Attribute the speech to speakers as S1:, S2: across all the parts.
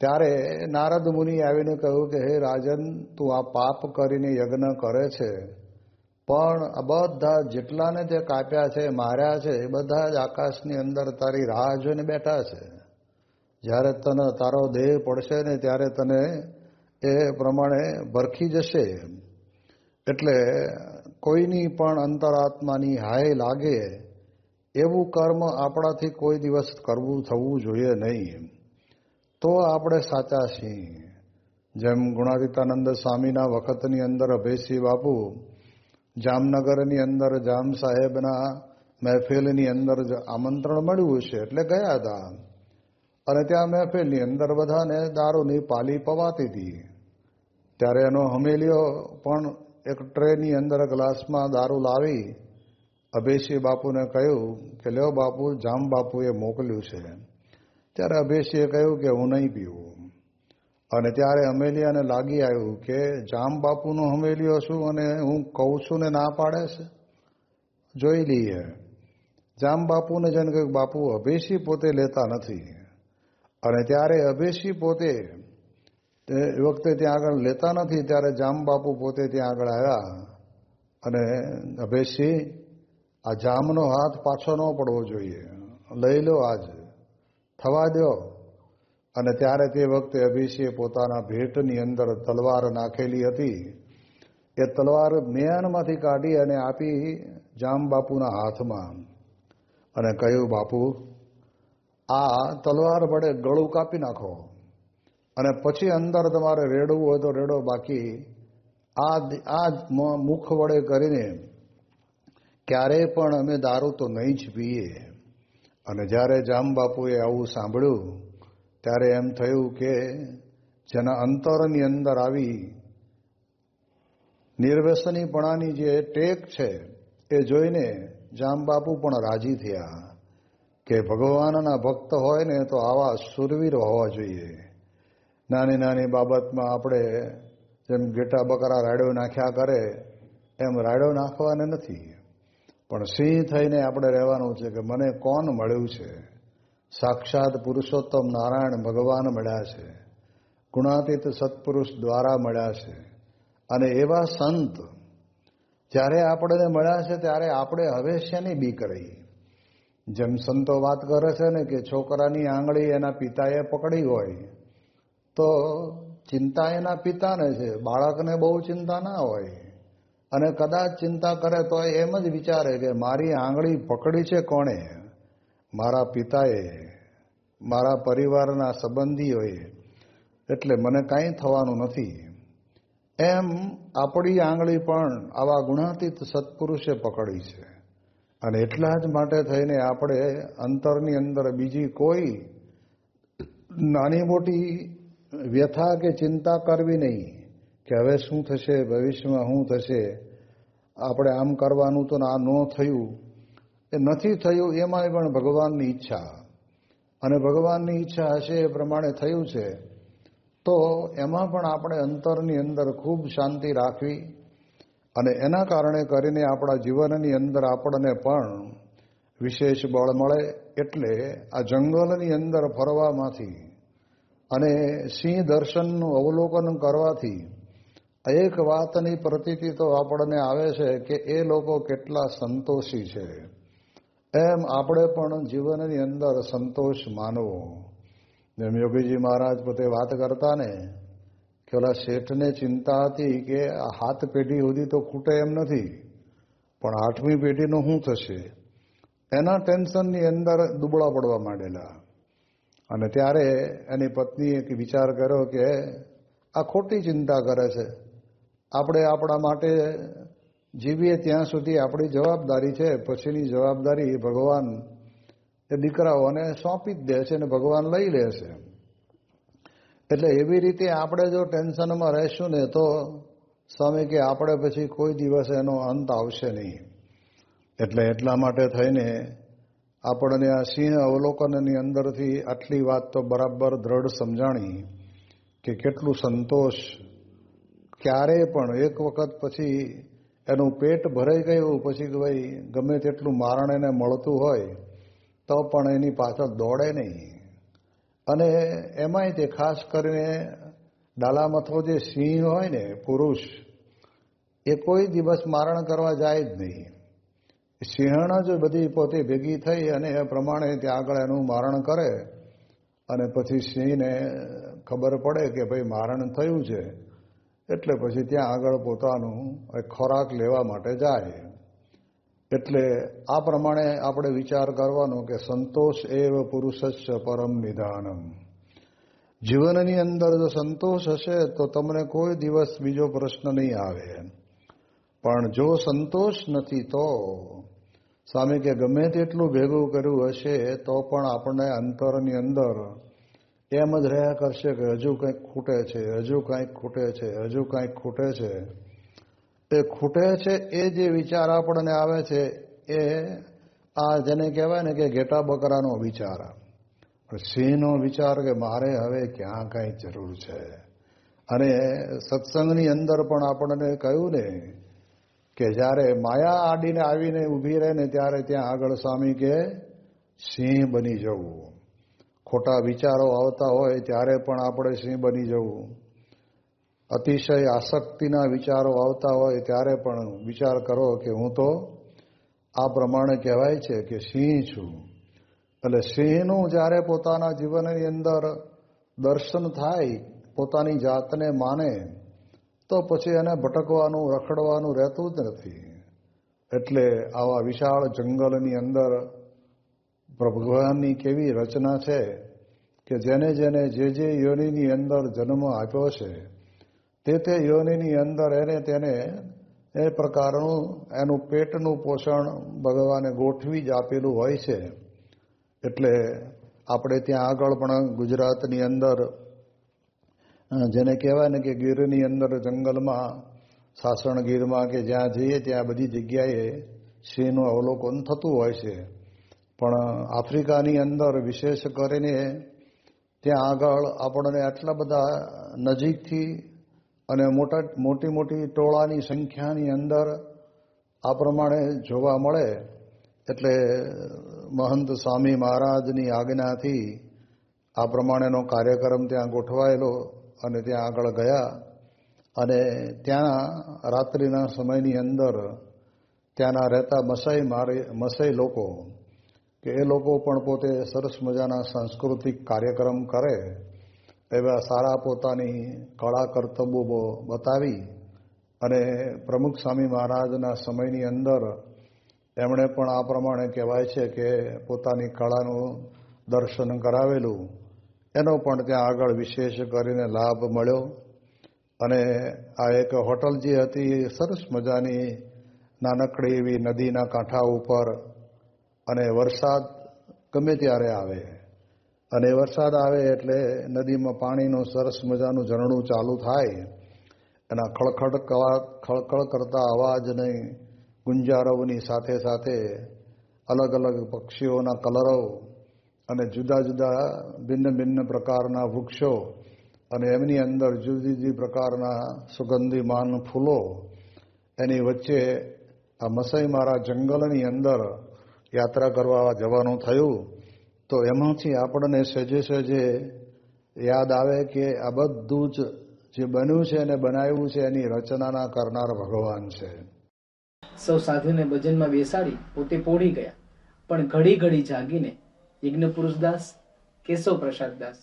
S1: ત્યારે નારદ મુનિ આવીને કહ્યું કે, હે રાજન, તું આ પાપ કરીને યજ્ઞ કરે છે, પણ આ બધા જેટલાને તે કાપ્યા છે, માર્યા છે, એ બધા જ આકાશની અંદર તારી રાહ જોઈને બેઠા છે. જ્યારે તને તારો દેહ પડશે ને ત્યારે તને એ પ્રમાણે ભરખી જશે. એટલે કોઈની પણ અંતરાત્માની હાય લાગે, એવું કર્મ આપણાથી કોઈ દિવસ કરવું થવું જોઈએ નહીં. તો આપણે સાચા છીએ. જેમ ગુણાતીતાનંદ સ્વામીના વખતની અંદર અભયસિંહ બાપુ, જામનગરની અંદર જામ સાહેબના મહેફિલની અંદર આમંત્રણ મળ્યું છે એટલે ગયા હતા. અને ત્યાં મહેફિલની અંદર બધાને દારૂની પાલી પવાતી હતી. ત્યારે એનો હમેલીઓ પણ એક ટ્રેની અંદર ગ્લાસમાં દારૂ લાવી અભયસિંહ બાપુને કહ્યું કે, લ્યો બાપુ, જામ બાપુએ મોકલ્યું છે. ત્યારે અભેશીએ કહ્યું કે હું નહીં પીવું. અને ત્યારે હમેલિયાને લાગી આવ્યું કે જામ બાપુનો હમેલિયો શું અને હું કહું છું ને ના પાડે છે? જોઈ લઈએ. જામ બાપુને જેને કહ્યું, બાપુ અભેશી પોતે લેતા નથી. અને ત્યારે અભેશી પોતે એ વખતે ત્યાં આગળ લેતા નથી, ત્યારે જામ બાપુ પોતે ત્યાં આગળ આવ્યા. અને અભેશી આ જામનો હાથ પાછો ન પડવો જોઈએ. લઈ લો આજ. થવા દો અને ત્યારે તે વખતે અભિષે પોતાના ભેટની અંદર તલવાર નાખેલી હતી. એ તલવાર મેયાનમાંથી કાઢી અને આપી જામ બાપુના હાથમાં. અને કહ્યું, બાપુ, આ તલવાર વડે ગળું કાપી નાખો. અને પછી અંદર તમારે રેડવું હોય તો રેડો, બાકી આ આ મુખ વડે કરીને ક્યારેય પણ અમે દારૂ તો નહીં જ પીએ. અને જ્યારે જામબાપુએ આવું સાંભળ્યું, ત્યારે એમ થયું કે જેના અંતરની અંદર આવી નિર્વ્યસનીપણાની જે ટેક છે, એ જોઈને જામબાપુ પણ રાજી થયા કે ભગવાનના ભક્ત હોય ને તો આવા સુરવીર હોવા જોઈએ. નાની નાની બાબતમાં આપણે જેમ ગેટા બકરા રાડ્યો નાખ્યા કરે, એમ રાડ્યો નાખવાને નથી. પણ સિંહ થઈને આપણે રહેવાનું છે કે મને કોણ મળ્યું છે? સાક્ષાત પુરુષોત્તમ નારાયણ ભગવાન મળ્યા છે. ગુણાતીત સત્પુરુષ દ્વારા મળ્યા છે. અને એવા સંત, જ્યારે આપણને મળ્યા છે, ત્યારે આપણે હવે શેની બીક રહી? જેમ સંતો વાત કરે છે ને કે છોકરાની આંગળી એના પિતાએ પકડી હોય, તો ચિંતા એના પિતાને છે. બાળકને બહુ ચિંતા ના હોય. અને કદાચ ચિંતા કરે તો એમ જ વિચારે કે મારી આંગળી પકડી છે કોણે? મારા પિતાએ, મારા પરિવારના સંબંધીઓએ. એટલે મને કાંઈ થવાનું નથી. એમ આપણી આંગળી પણ આવા ગુણાતીત સત્પુરુષે પકડી છે. અને એટલા જ માટે થઈને આપણે અંતરની અંદર બીજી કોઈ નાની મોટી વ્યથા કે ચિંતા કરવી નહીં. કે હવે શું થશે, ભવિષ્યમાં શું થશે? આપણે આમ કરવાનું તો આ ન થયું. એ નથી થયું, એમાંય પણ ભગવાનની ઈચ્છા. અને ભગવાનની ઈચ્છા હશે એ પ્રમાણે થયું છે. તો એમાં પણ આપણે અંતરની અંદર ખૂબ શાંતિ રાખવી અને એના કારણે કરીને આપણા જીવનની અંદર આપણને પણ વિશેષ બળ મળે એટલે આ જંગલની અંદર ફરવામાંથી અને સિંહ દર્શનનું અવલોકન કરવાથી એક વાતની પ્રતીતિ તો આપણને આવે છે કે એ લોકો કેટલા સંતોષી છે. એમ આપણે પણ જીવનની અંદર સંતોષ માનવો. જેમ યોગીજી મહારાજ પોતે વાત કરતા ને કે ઓલા શેઠને ચિંતા હતી કે આ હાથ પેઢી સુધી તો ખૂટે એમ નથી. પણ આઠમી પેઢીનું શું થશે? એના ટેન્શનની અંદર દુબળા પડવા માંડેલા. અને ત્યારે એની પત્નીએ વિચાર કર્યો કે આ ખોટી ચિંતા કરે છે. આપણે આપણા માટે જીવીએ ત્યાં સુધી આપણી જવાબદારી છે. પછીની જવાબદારી ભગવાન એ દીકરાઓને સોંપી જ દે છે અને ભગવાન લઈ લે છે. એટલે એવી રીતે આપણે જો ટેન્શનમાં રહેશું ને તો સ્વામી કે આપણે પછી કોઈ દિવસ એનો અંત આવશે નહીં. એટલે એટલા માટે થઈને આપણને આ સિંહ અવલોકનની અંદરથી આટલી વાત તો બરાબર દ્રઢ સમજાણી કે કેટલું સંતોષ ક્યારે પણ એક વખત પછી એનું પેટ ભરાઈ ગયું, પછી ભાઈ ગમે તેટલું મારણ એને મળતું હોય, તો પણ એની પાછળ દોડે નહીં. અને એમાંય તે ખાસ કરીને ડાલામથો જે સિંહ હોય ને, પુરુષ, એ કોઈ દિવસ મારણ કરવા જાય જ નહીં. સિંહણ જ બધી પોતે ભેગી થઈ અને એ પ્રમાણે ત્યાં આગળ એનું મારણ કરે. અને પછી સિંહને ખબર પડે કે ભાઈ મારણ થયું છે. એટલે પછી ત્યાં આગળ પોતાનું ખોરાક લેવા માટે જાય. એટલે આ પ્રમાણે આપણે વિચાર કરવાનો કે સંતોષ એવ પુરુષસ્ય પરમ નિધાનમ. જીવનની અંદર જો સંતોષ હશે તો તમને કોઈ દિવસ બીજો પ્રશ્ન નહીં આવે. પણ જો સંતોષ નથી તો, સ્વામી કે ગમે તેટલું ભેગું કર્યું હશે તો પણ આપણને અંતરની અંદર એમ જ રહ્યા કરશે કે હજુ કંઈક ખૂટે છે, હજુ કંઈક ખૂટે છે, હજુ કંઈક ખૂટે છે. એ ખૂટે છે એ જે વિચાર આપણને આવે છે એ આ જેને કહેવાય ને કે ઘેટા બકરાનો વિચાર. સિંહનો વિચાર કે મારે હવે ક્યાં કાંઈ જરૂર છે? અને સત્સંગની અંદર પણ આપણને કહ્યું ને કે જ્યારે માયા આડીને આવીને ઊભી રહે ને ત્યારે ત્યાં આગળ સ્વામી કે સિંહ બની જવું. ખોટા વિચારો આવતા હોય ત્યારે પણ આપણે સિંહ બની જવું. અતિશય આસક્તિના વિચારો આવતા હોય ત્યારે પણ વિચાર કરો કે હું તો આ પ્રમાણે કહેવાય છે કે સિંહ છું. એટલે સિંહનું જ્યારે પોતાના જીવનની અંદર દર્શન થાય, પોતાની જાતને માને, તો પછી એને ભટકવાનું, રખડવાનું રહેતું જ નથી. એટલે આવા વિશાળ જંગલની અંદર ભગવાનની કેવી રચના છે કે જેને જેને જે જે યોનિની અંદર જન્મ આપ્યો છે, તે તે યોનિની અંદર એને તેને એ પ્રકારનું એનું પેટનું પોષણ ભગવાને ગોઠવી જ આપેલું હોય છે. એટલે આપણે ત્યાં આગળ પણ ગુજરાતની અંદર જેને કહેવાય ને કે ગીરની અંદર જંગલમાં સાસણ ગીરમાં કે જ્યાં જઈએ ત્યાં બધી જગ્યાએ સિંહનું અવલોકન થતું હોય છે. પણ આફ્રિકાની અંદર વિશેષ કરીને ત્યાં આગળ આપણને આટલા બધા નજીકથી અને મોટા, મોટી મોટી ટોળાની સંખ્યાની અંદર આ પ્રમાણે જોવા મળે એટલે મહંત સ્વામી મહારાજની આજ્ઞાથી આ પ્રમાણેનો કાર્યક્રમ ત્યાં ગોઠવાયેલો અને ત્યાં આગળ ગયા અને ત્યાં રાત્રિના સમયની અંદર ત્યાંના રહેતા મસાઈ મારે, મસાઈ લોકો કે એ લોકો પણ પોતે સરસ મજાના સાંસ્કૃતિક કાર્યક્રમ કરે, એવા સારા પોતાની કળા કર્તવ્યો બતાવી અને પ્રમુખ સ્વામી મહારાજના સમયની અંદર એમણે પણ આ પ્રમાણે કહેવાય છે કે પોતાની કળાનું દર્શન કરાવેલું. એનો પણ ત્યાં આગળ વિશેષ કરીને લાભ મળ્યો અને આ એક હોટલ જે હતી સરસ મજાની નાનકડી એવી નદીના કાંઠા ઉપર અને વરસાદ ગમે ત્યારે આવે. અને વરસાદ આવે એટલે નદીમાં પાણીનું સરસ મજાનું ઝરણું ચાલુ થાય. એના ખળખળ ખળખળ કરતા અવાજને ગુંજારવની સાથે સાથે અલગ અલગ પક્ષીઓના કલરો અને જુદા જુદા ભિન્ન ભિન્ન પ્રકારના વૃક્ષો અને એમની અંદર જુદી જુદી પ્રકારના સુગંધીમાન ફૂલો એની વચ્ચે આ મસાઈ મારા જંગલની અંદર યાત્રા કરવા જવાનું થયું, તો એમાંથી આપણને સહેજે સહેજે યાદ આવે કે આ બધું જ જે બન્યું છે અને બનાવ્યું છે, એની રચનાના કરનાર ભગવાન છે.
S2: સૌ સાધુને ભજનમાં બેસાડી પોતે પોઢી ગયા, પણ ઘડી ઘડી જાગીને યજ્ઞ પુરુષદાસ કેશવ પ્રસાદ દાસ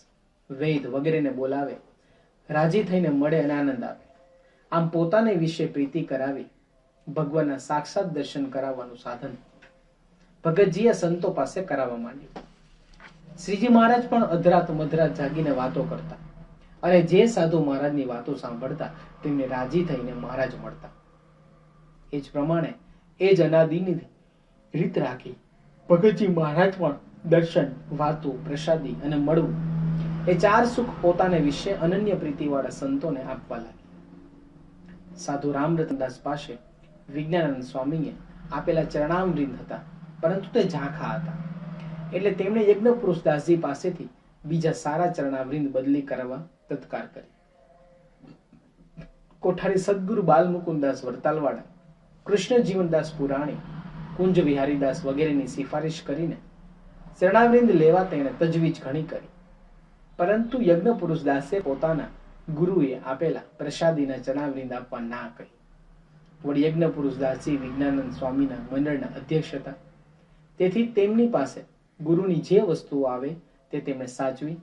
S2: વૈદ વગેરેને બોલાવે, રાજી થઈને મળે અને આનંદ આવે. આમ પોતાને વિશે પ્રીતિ કરાવી ભગવાનના સાક્ષાત દર્શન કરાવવાનું સાધન ભગતજીએ સંતો પાસે કરાવવા માંડ્યું. શ્રીજી મહારાજ પણ અધરાત મધરાત જાગીને વાતો કરતા અને જે સાધુ મહારાજની વાતો સાંભળતા તેમને રાજી થઈને મહારાજ મળતા. એ જ પ્રમાણે એ જ અનાદિની રીત રાખી ભગતજી મહારાજ પણ દર્શન, વાતો, પ્રસાદી અને મળવું એ ચાર સુખ પોતાને વિશે અનન્ય પ્રીતિવાળા સંતોને આપવા લાગ્યા. સાધુ રામરતનદાસ પાસે વિજ્ઞાનંદ સ્વામીએ આપેલા ચરણામૃત હતા. પરંતુ તે ઝાંખા હતા. એટલે તેમણે યજ્ઞ પુરુષ દાસજી પાસેથી બીજા સારા ચરણાવૃંદ બદલી કરવા તત્કાર કરી કોઠારી સદગુરુ બાલમુકુંદાસ વરતાલવાડા કૃષ્ણ જીવનદાસ પુરાણી, કુંજ વિહારીદાસ વગેરેની સિફારિશ કરીને શરણાવૃંદ લેવા તેણે તજવીજ ઘણી કરી. પરંતુ યજ્ઞ પુરુષ દાસે પોતાના ગુરુએ આપેલા પ્રસાદીના ચરણાવૃંદ આપવા ના કહી. વળી યજ્ઞ પુરુષ દાસજી વિજ્ઞાનંદ સ્વામીના મંડળના અધ્યક્ષ હતા. તેથી તેમની પાસે ગુરુની જે વસ્તુઓ આવે તે તેમણે સાચવી,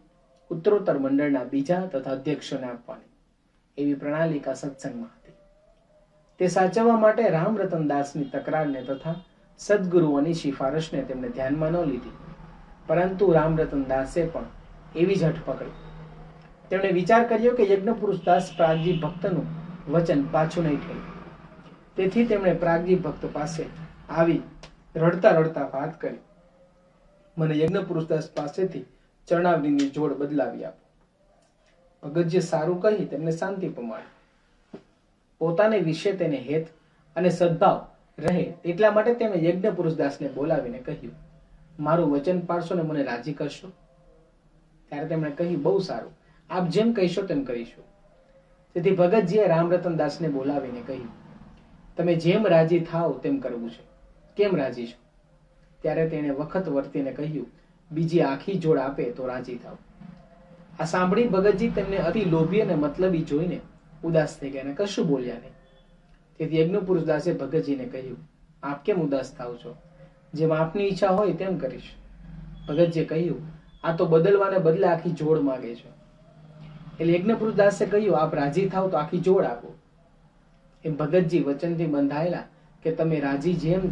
S2: ઉત્તરોત્તર મંડળના બીજા તથા અધ્યક્ષોને આપવાની. એવી પ્રણાલિકા સત્સંગમાં હતી. તે સાચવવા માટે રામ રતન દાસની તકરારને તથા સદગુરુઓની સિફારશને તેમણે ધ્યાનમાં ન લીધી. પરંતુ રામ રતન દાસે પણ એવી જ હઠ તેમણે વિચાર કર્યો કે યજ્ઞપુરુષ દાસ પ્રાગજી ભક્તનું વચન પાછું નહીં થયું તેથી તેમણે પ્રાગજી ભક્ત પાસે આવી રડતા રડતા વાત કરી. મને યજ્ઞ પુરુષદાસ પાસેથી ચરણાવલીની જોડ બદલાવી આપો. ભગતજીએ સારું કહી તેમને શાંતિ પમાડી પોતાને વિશે તેને હેત અને સદભાવ રહે એટલા માટે તેમણે યજ્ઞ પુરુષદાસને બોલાવીને કહ્યું, મારું વચન પાડશો ને મને રાજી કરશો? ત્યારે તેમણે કહ્યું, બહુ સારું. આપ જેમ કહીશો તેમ કરીશું. તેથી ભગતજીએ રામરતન દાસને બોલાવીને કહ્યું, તમે જેમ રાજી થાવ તેમ કરવું છે. કેમ રાજી છો? ત્યારે તેણે વખત વર્તીને કહ્યું, બીજી આખી જોડ આપે તો રાજી થાવ. આ સાંભળી ભગતજી તેમને અતિ લોભી અને મતલબી જોઈને ઉદાસ થઈ ગયા કશું બોલ્યા નહીં. તેથી યજ્ઞપુરુષ દાસે ભગતજીને કહ્યું, આપ કેમ ઉદાસ થાવ છો? જેમ આપની ઈચ્છા હોય તેમ કરીશ. ભગતજીએ કહ્યું, આ તો બદલવાને બદલે આખી જોડ માગે છે. એટલે યજ્ઞપુરુષ દાસે કહ્યું, આપ રાજી થાવ તો આખી જોડ આપો. એમ ભગતજી વચનથી બંધાયેલા કે તમે રાજી જેમ